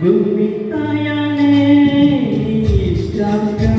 Bumi tayane, ishtaka.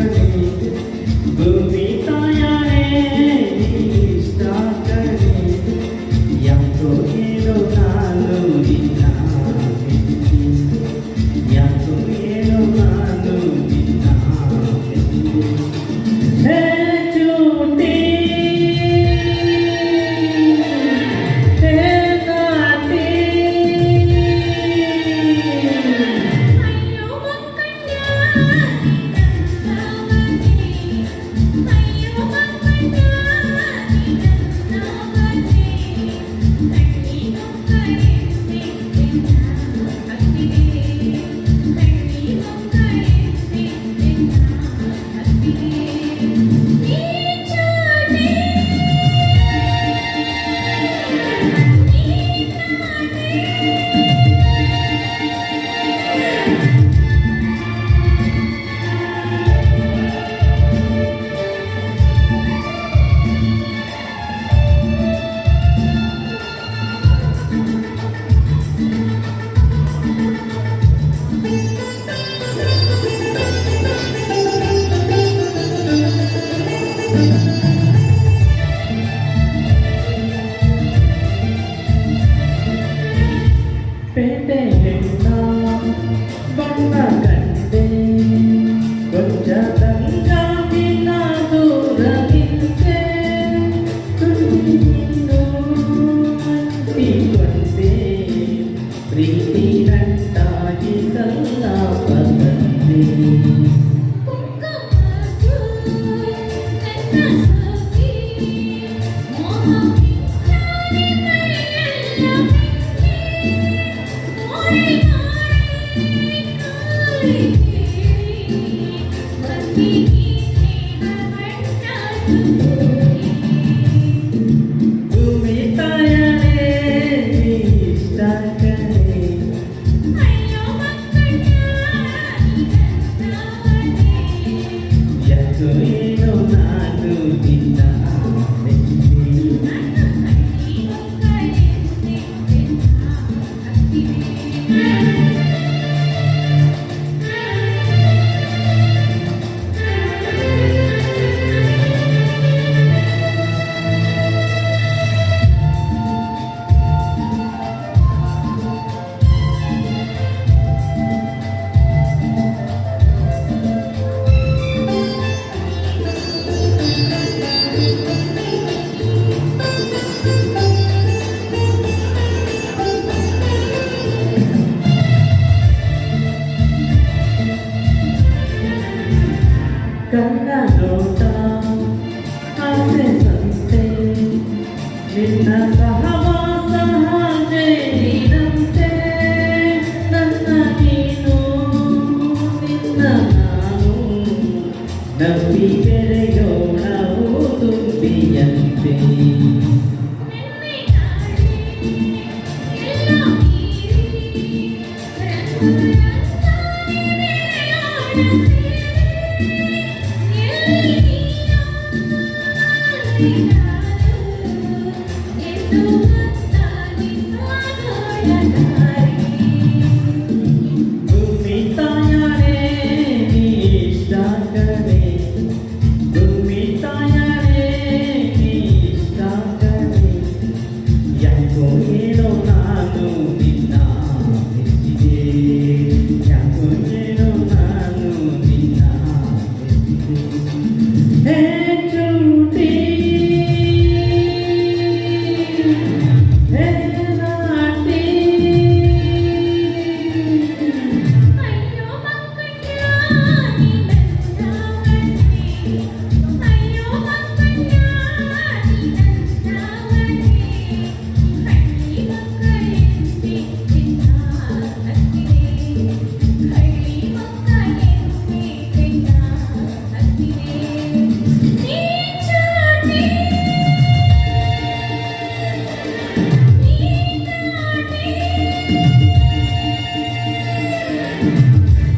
కంటే నిన్నా బన్న కంటే కొంచెంగా నిన్నా దూరగించే కొంటే ప్రీతి కంటాయి కల్లా పదండి Amen.